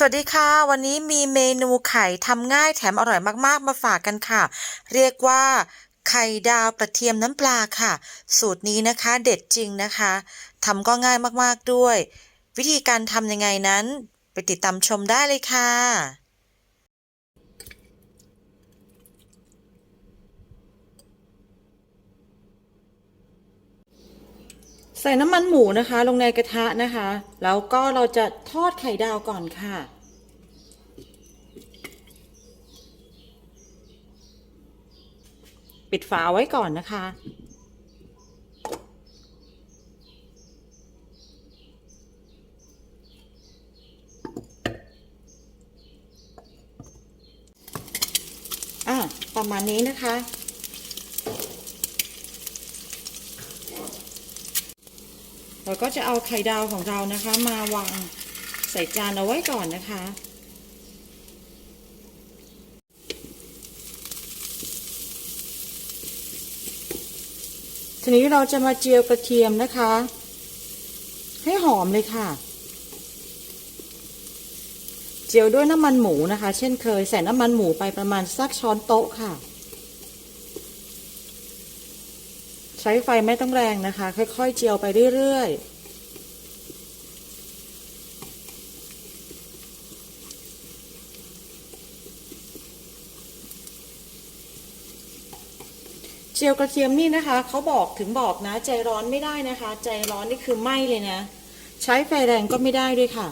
สวัสดีค่ะ วันนี้มีเมนูไข่ทำง่ายแถมอร่อยมากๆ มาฝากกันค่ะ เรียกว่าไข่ดาวกระเทียมน้ำปลาค่ะ สูตรนี้นะคะเด็ดจริงนะคะทำก็ง่ายมากๆด้วย วิธีการทำยังไงนั้น ไปติดตามชมได้เลยค่ะ ใส่น้ำมันหมูนะคะ ลงในกระทะนะคะ แล้วก็เราจะทอดไข่ดาวก่อนค่ะ ปิดฝาไว้ก่อนนะคะ อะประมาณนี้นะคะ เราก็จะเอาไข่ดาวของเรานะคะ มาวางใส่จานเอาไว้ก่อนนะคะ ทีนี้เราจะมาเจียวกระเทียมนะคะ ให้หอมเลยค่ะ เจียวด้วยน้ำมันหมูนะคะ เช่นเคยใส่น้ำมันหมูไปประมาณสักช้อนโต๊ะค่ะ ใช้ไฟไม่ต้องแรงนะคะ ค่อยๆ เจียวไปเรื่อยๆเจียวกระเทียมนี่นะคะเขาบอกถึงบอกนะ ใจร้อนไม่ได้นะคะ ใจร้อนนี่คือไหม้เลยนะ ใช้ไฟแรงก็ไม่ได้ด้วยค่ะ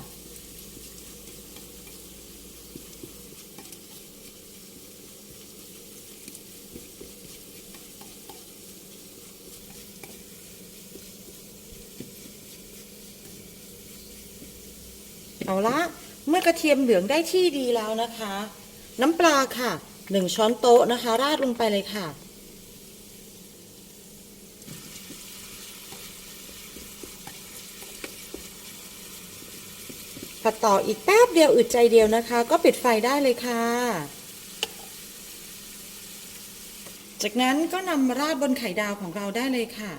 เอาละเมื่อกระเทียมเหลืองได้ที่ดีแล้วนะคะ น้ำปลาค่ะหนึ่งช้อนโต๊ะนะคะ ราดลงไปเลยค่ะ ผัดต่ออีกแป๊บเดียวอึดใจเดียวนะคะ ก็ปิดไฟได้เลยค่ะ จากนั้นก็นำมาราดบนไข่ดาวของเราได้เลยค่ะ อ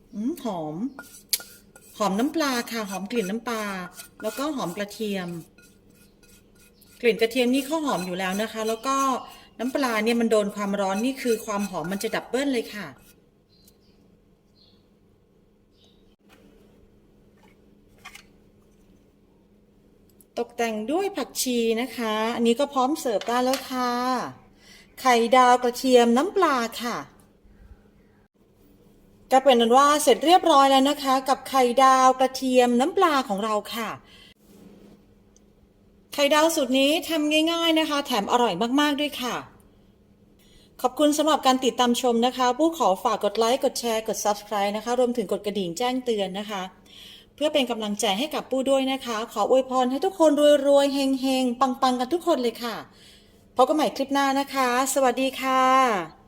ืม หอม หอมน้ำปลาค่ะหอมกลิ่นน้ำปลา แล้วก็หอมกระเทียม กลิ่นกระเทียมนี่เขาหอมอยู่แล้วนะคะ แล้วก็น้ำปลาเนี่ยมันโดนความร้อนนี่คือความหอมมันจะดับเบิลเลยค่ะตกแต่งด้วยผักชีนะคะ อันนี้ก็พร้อมเสิร์ฟได้แล้วค่ะ ไข่ดาวกระเทียมน้ำปลาค่ะ ก็เป็นนั้นว่าเสร็จเรียบร้อยแล้วนะคะ กับไข่ดาวกระเทียมน้ำปลาของเราค่ะ ไข่ดาวสูตรนี้ทำง่าย ๆนะคะ แถมอร่อยมากๆด้วยค่ะ ขอบคุณสำหรับการติดตามชมนะคะ ผู้ขอฝากกดไลค์กดแชร์กด Subscribe นะคะ รวมถึงกดกระดิ่งแจ้งเตือนนะคะ เพื่อเป็นกำลังใจให้กับปู้ด้วยนะคะ ขออวยพรให้ทุกคนรวยๆเฮงๆปังๆกันทุกคนเลยค่ะพบกันใหม่คลิปหน้านะคะ สวัสดีค่ะ